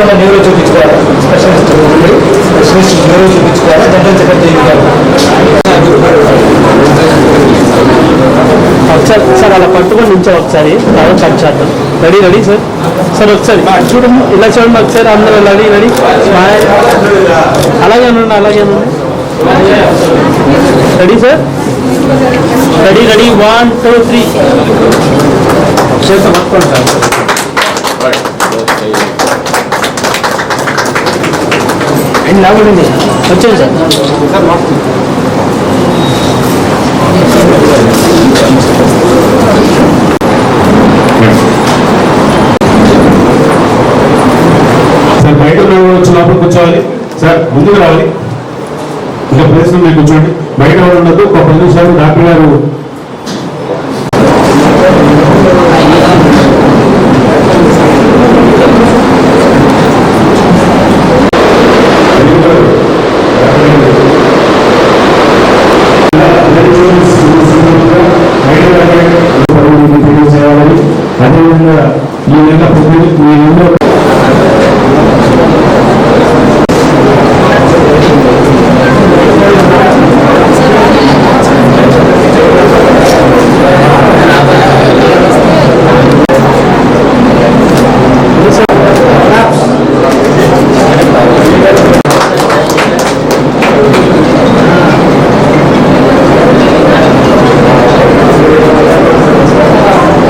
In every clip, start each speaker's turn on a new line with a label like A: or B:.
A: ఏమైనా న్యూరో చూపించుకోవాలా? Specialist specialist neuro చూపించుకోవాలా? జనరల్ చెకప్
B: ఒకసారి సార్ అలా పట్టుకొని ఉంచారు ఒకసారి. బాగా కట్ చేద్దాం రెడీ రెడీ సార్? సార్ ఒకసారి. చూడండి. ఇలా చూడండి ఒకసారి. అందరూ రెడీ రెడీ. అలాగే ఉండండి అలాగే ఉండండి ready sir? Ready ready. One two three చేస్తాం పట్టుకోండి సార్ అండ్ లాగండి సార్.
C: సార్ బయట వచ్చినప్పుడు కూర్చోవాలి. సార్ ముందుకు రావాలి. ఇంకా ప్రదేశం మీరు కూర్చోండి. బయట ఉండదు ఒక పది నిమిషాలు డాక్టర్ గారు అదేవిధంగా ఈ నెల ఈ నెల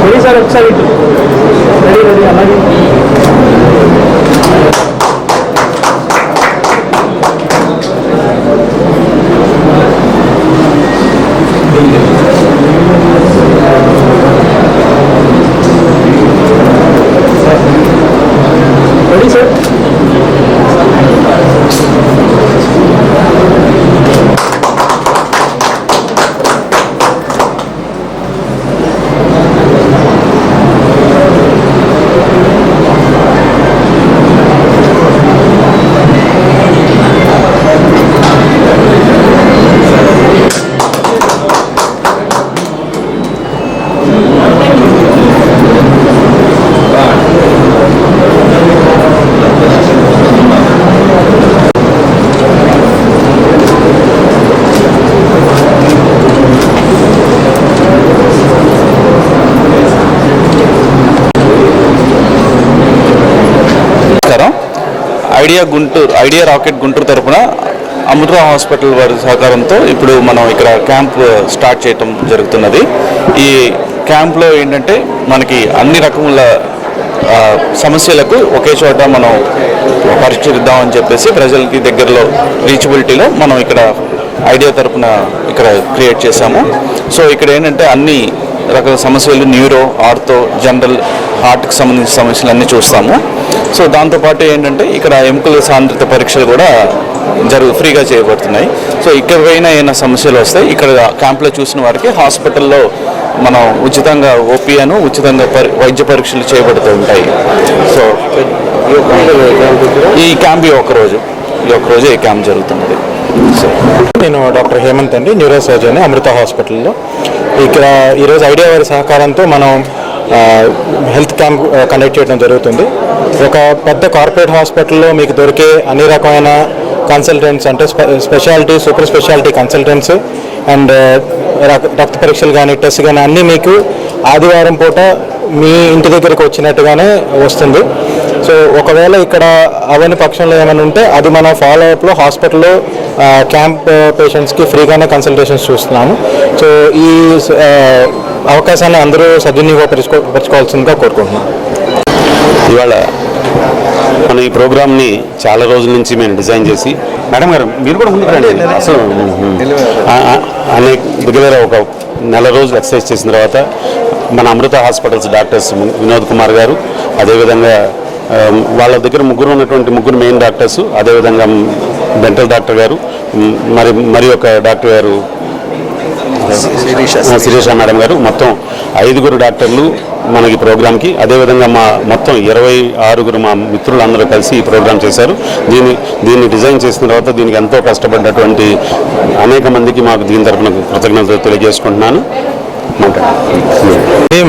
B: రెడీ సార్ ఒకసారి ఇటు రెడీ రెడీ అలాగే రెడీ సార్
D: నమస్కారం idea Guntur idea rocket Guntur తరపున అమృత హాస్పిటల్ వారి సహకారంతో ఇప్పుడు మనం ఇక్కడ క్యాంప్ స్టార్ట్ చేయటం జరుగుతున్నది. ఈ క్యాంప్లో ఏంటంటే మనకి అన్ని రకముల సమస్యలకు ఒకే చోట మనం పరిష్కరిద్దామని చెప్పేసి ప్రజలకి దగ్గరలో రీచబిలిటీలో మనం ఇక్కడ ఐడియా తరపున ఇక్కడ క్రియేట్ చేశాము. సో ఇక్కడ ఏంటంటే అన్ని రకాల సమస్యలు న్యూరో ఆర్థో జనరల్ హార్ట్కి సంబంధించిన సమస్యలు అన్నీ చూస్తాము. సో దాంతోపాటు ఏంటంటే ఇక్కడ ఎముకల సాంద్రత పరీక్షలు కూడా జరుగు ఫ్రీగా చేయబడుతున్నాయి. సో ఇక్కడ ఏమైనా సమస్యలు వస్తాయి ఇక్కడ క్యాంప్లో చూసిన వారికి హాస్పిటల్లో మనం ఉచితంగా ఓపీను ఉచితంగా పరి వైద్య పరీక్షలు చేయబడుతూ ఉంటాయి. సో ఈ క్యాంప్ ఈ ఒకరోజు ఈ ఒకరోజు ఈ క్యాంప్ జరుగుతున్నది. సో
E: నేను డాక్టర్ హేమంత్ అండి న్యూరో సర్జన్ అమృత హాస్పిటల్లో. ఇక్కడ ఈరోజు ఐడియా వారి సహకారంతో మనం హెల్త్ క్యాంప్ కండక్ట్ చేయడం జరుగుతుంది. ఒక పెద్ద కార్పొరేట్ హాస్పిటల్లో మీకు దొరికే అన్ని రకమైన కన్సల్టెంట్స్ అంటే speciality super speciality consultants and రక్- రక్త పరీక్షలు కానీ టెస్ట్ కానీ అన్నీ మీకు ఆదివారం పూట మీ ఇంటి దగ్గరికి వచ్చినట్టుగానే వస్తుంది. సో ఒకవేళ ఇక్కడ అవని పక్షంలో ఏమైనా ఉంటే అది మన ఫాలో అప్లో హాస్పిటల్లో క్యాంప్ పేషెంట్స్కి ఫ్రీగానే కన్సల్టేషన్స్ చూస్తున్నాము. సో ఈ అవకాశాన్ని అందరూ సద్వినియోగపరుచుకో పరచుకోవాల్సిందిగా కోరుకుంటున్నాం.
F: ఇవాళ మనం ఈ ప్రోగ్రామ్ని చాలా రోజుల నుంచి మేము డిజైన్ చేసి మేడం గారు మీరు కూడా ముందుకు రండి. అసలు అనేక దగ్గర ఒక నెల రోజులు ఎక్సర్సైజ్ చేసిన తర్వాత మన అమృత హాస్పిటల్స్ డాక్టర్స్ వినోద్ కుమార్ గారు అదేవిధంగా వాళ్ళ దగ్గర ముగ్గురు ఉన్నటువంటి ముగ్గురు మెయిన్ డాక్టర్స్ అదేవిధంగా డెంటల్ డాక్టర్ గారు మరి మరి ఒక డాక్టర్ గారు శిరీష మేడం గారు మొత్తం ఐదుగురు డాక్టర్లు మనకి ప్రోగ్రామ్కి అదేవిధంగా మా మొత్తం ఇరవై ఆరుగురు మా మిత్రులందరూ కలిసి ఈ ప్రోగ్రామ్ చేశారు. దీన్ని దీన్ని డిజైన్ చేసిన తర్వాత దీనికి ఎంతో కష్టపడ్డటువంటి అనేక మందికి మాకు దీని తరఫున కృతజ్ఞతలు తెలియజేసుకుంటున్నాను.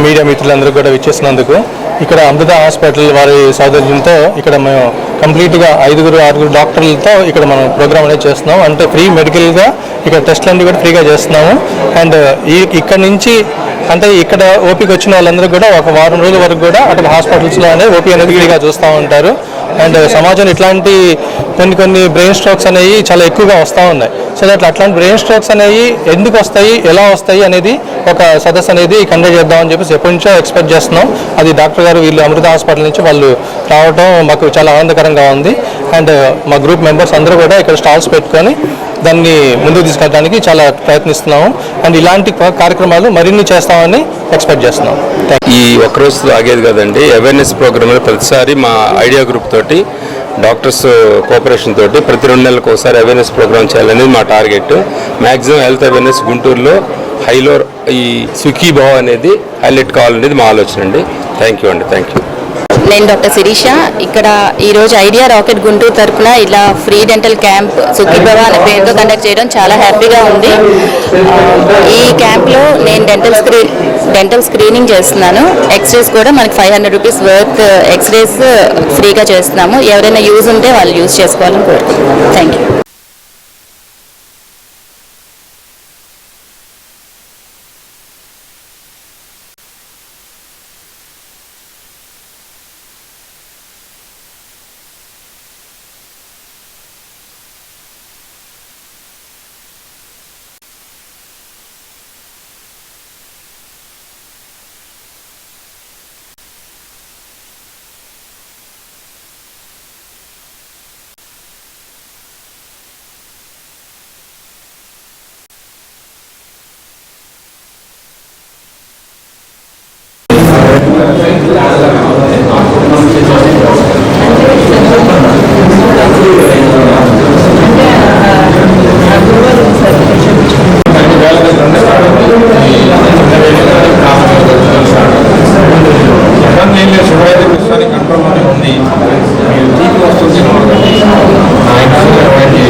E: మీడియా మిత్రులందరూ కూడా విచ్చేసినందుకు
G: ఇక్కడ అమృత హాస్పిటల్ వారి సౌదర్యంతో ఇక్కడ మేము కంప్లీట్గా ఐదుగురు ఆరుగురు డాక్టర్లతో ఇక్కడ మనం ప్రోగ్రామ్ అనేది చేస్తున్నాం. అంటే ఫ్రీ మెడికల్గా ఇక్కడ టెస్ట్లు అన్ని కూడా ఫ్రీగా చేస్తున్నాము. అండ్ ఈ ఇక్కడ నుంచి అంటే ఇక్కడ ఓపీకి వచ్చిన వాళ్ళందరూ కూడా ఒక వారం రోజుల వరకు కూడా అక్కడ హాస్పిటల్స్లో అనేది ఓపీ అనేది ఫ్రీగా చూస్తూ ఉంటారు. అండ్ సమాజంలో ఇట్లాంటి కొన్ని కొన్ని బ్రెయిన్ స్ట్రోక్స్ అనేవి చాలా ఎక్కువగా వస్తూ ఉన్నాయి. సో దట్ అట్లాంటి బ్రెయిన్ స్ట్రోక్స్ అనేవి ఎందుకు వస్తాయి ఎలా వస్తాయి అనేది ఒక సదస్సు అనేది కండక్ట్ చేద్దామని చెప్పేసి ఎప్పటి నుంచో ఎక్స్పెక్ట్ చేస్తున్నాం. అది డాక్టర్ గారు వీళ్ళు అమృత హాస్పిటల్ నుంచి వాళ్ళు రావడం మాకు చాలా ఆనందకరంగా ఉంది. అండ్ మా గ్రూప్ మెంబర్స్ అందరూ కూడా ఇక్కడ స్టాల్స్ పెట్టుకొని దాన్ని ముందుకు తీసుకెళ్ళడానికి చాలా ప్రయత్నిస్తున్నాము. అండ్ ఇలాంటి కార్యక్రమాలు మరిన్ని చేస్తామని ఎక్స్పెక్ట్ చేస్తున్నాం.
H: ఈ ఒక్కరోజు ఆగేది కదండి. అవేర్నెస్ ప్రోగ్రామ్ ప్రతిసారి మా ఐడియా గ్రూప్ తోటి డాక్టర్స్ కోఆపరేషన్ uh, తోటి ప్రతి రెండు నెలలకు ఒకసారి అవేర్నెస్ ప్రోగ్రామ్ చేయాలనేది మా టార్గెట్ మ్యాక్సిమం హెల్త్ అవేర్నెస్ గుంటూరులో హైలో ఈ సుఖీభావ్ అనేది హైలైట్ కావాలనేది మా ఆలోచన అండి. థ్యాంక్ యూ అండి. థ్యాంక్ యూ
I: నేను డాక్టర్ శిరీష. ఇక్కడ ఈరోజు ఐడియా రాకెట్ గుంటూరు తరపున ఇలా ఫ్రీ డెంటల్ క్యాంప్ సుఖీభవ అనే పేరుతో కండక్ట్ చేయడం చాలా హ్యాపీగా ఉంది. ఈ క్యాంప్లో నేను డెంటల్ స్క్రీన్ డెంటల్ స్క్రీనింగ్ చేస్తున్నాను. ఎక్స్రేస్ కూడా మనకి five hundred rupees worth x rays ఫ్రీగా చేస్తున్నాము. ఎవరైనా యూజ్ ఉంటే వాళ్ళు యూజ్ చేసుకోవాలని కోరుకుంటున్నాను థ్యాంక్ యూ